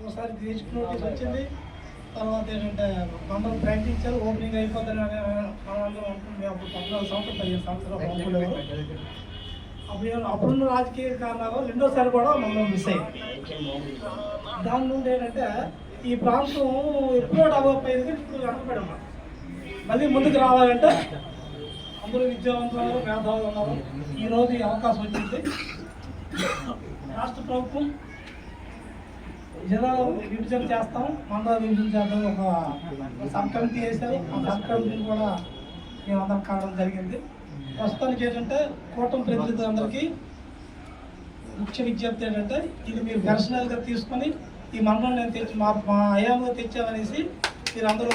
ఒకసారి grease notice వచ్చింది. తర్వాత ఏంటంటే మమ్మల్ని ప్రకటించారు. ఓపెనింగ్ అయిపోతుంది అని మనందరం అనుకున్నాం. అప్పుడు పద్నాలుగు సంవత్సరం పదిహేను సంవత్సరాలు అనుకోలేదు అప్పుడు అప్పుడున్న రాజకీయ కారణాలు రెండోసారి కూడా మమ్మల్ని మిస్ అయింది దాని నుండి ఏంటంటే ఈ ప్రాంతం ఎప్పుడో డెవలప్ అయ్యింది ఇప్పుడు వెనకబడి ఉన్నాం మళ్ళీ ముందుకు రావాలంటే అందరూ విద్యావంతులు మేధావులు ఉన్నారు. ఈరోజు ఈ అవకాశం వచ్చింది. రాష్ట్ర ప్రభుత్వం జిల్లా విభజన చేస్తాం మండల విభజన చేద్దాం ఒక సబ్ కమిటీ వేశారు ఆ సబ్ కమిటీని కూడా మేమందరం కావడం జరిగింది. ప్రస్తుతానికి ఏంటంటే కూటమి ప్రతినిధులందరికీ ముఖ్య విజ్ఞప్తి ఏంటంటే ఇది మీరు పర్సనల్గా తీసుకొని ఈ మండలం నేను తెచ్చి మా మా అయాంలో తెచ్చామనేసి మీరు అందరూ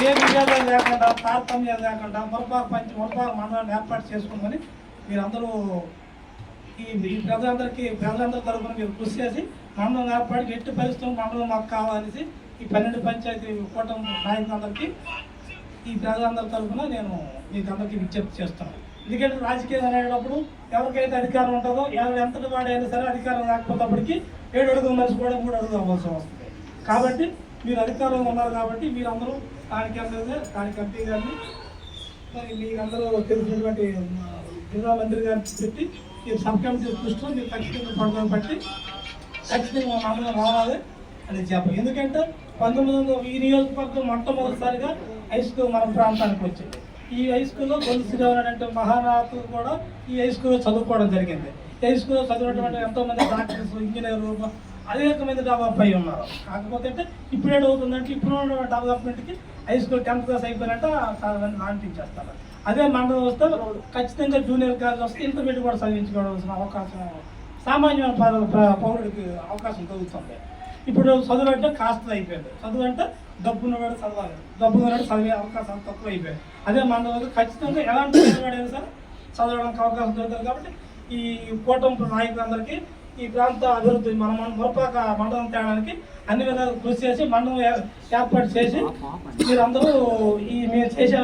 ఏ విభేదాలు లేకుండా తారతమ్యాలు లేకుండా మురపాకు పంచి మురపాకు మండలాన్ని ఏర్పాటు చేసుకోమని మీరందరూ ఈ ప్రజలందరికీ ప్రజలందరి తరఫున మీరు కృషి చేసి మండలం ఏర్పాటుకి ఎట్టి పరిస్థితులు మండలం మాకు కావాలనేసి ఈ పన్నెండు పంచాయతీ కూటమి నాయకులందరికీ ఈ ప్రజలందరి తరఫున నేను మీకు అందరికీ విజ్ఞప్తి చేస్తున్నాను. ఎందుకంటే రాజకీయం అనేటప్పుడు ఎవరికైతే అధికారం ఉంటుందో ఎవరు ఎంత వాడైనా సరే అధికారం రాకపోతేప్పటికీ ఏడు అడుగు మనిషి కూడా మూడు అడుగులు అవ్వాల్సి వస్తుంది కాబట్టి మీరు అధికారంలో ఉన్నారు కాబట్టి మీరందరూ దానికి అందరూ దానికి ఎంపీ గారిని మరి మీకు అందరూ తెలిసినటువంటి జిల్లా మంత్రి గారికి పెట్టి మీరు సబ్ కమిటీ దృష్టిలో మీరు ఖచ్చితంగా పడుకొని పట్టి ఖచ్చితంగా మా రావాలి అని చెప్పాలి. ఎందుకంటే పంతొమ్మిది వందల ఈ నియోజకవర్గం మొట్టమొదటిసారిగా హై స్కూల్ మన ప్రాంతానికి వచ్చింది. ఈ హై స్కూల్లో గొంతు శ్రీరావు అంటే కూడా ఈ హై స్కూల్లో చదువుకోవడం జరిగింది. హై స్కూల్లో చదివినటువంటి ఎంతోమంది డాక్టర్స్ ఇంజనీర్లు అనేక మంది డెవలప్ అయి ఉన్నారు. కాకపోతే అంటే ఇప్పుడు ఏమవుతుందంటే ఇప్పుడు ఉన్న డెవలప్మెంట్కి హై స్కూల్ టెన్త్ క్లాస్ అయిపోయినట్టు చాలా మంది నాటించేస్తారు అదే మండలం వస్తే ఖచ్చితంగా జూనియర్ కాలేజ్ వస్తే ఇంటర్మీడియట్ కూడా చదివించుకోవాల్సిన అవకాశం సామాన్య పౌరుడికి అవకాశం కలుగుతుంది. ఇప్పుడు చదువు అంటే కాస్త అయిపోయింది. చదువు అంటే డబ్బు ఉన్నవాడు చదవాలి. డబ్బు ఉన్నవాడు చదివే అవకాశం తక్కువ అయిపోయాయి అదే మండలంలో ఖచ్చితంగా ఎలాంటి వాడైనా సరే చదవడానికి అవకాశం దొరుకుతుంది కాబట్టి ఈ కూటమి నాయకులందరికీ ఈ ప్రాంత అభివృద్ధి మన మురపాక మండలం తేడానికి అన్ని విధాలు కృషి చేసి మండలం ఏర్పాటు చేసి మీరందరూ ఈ మీరు చేసే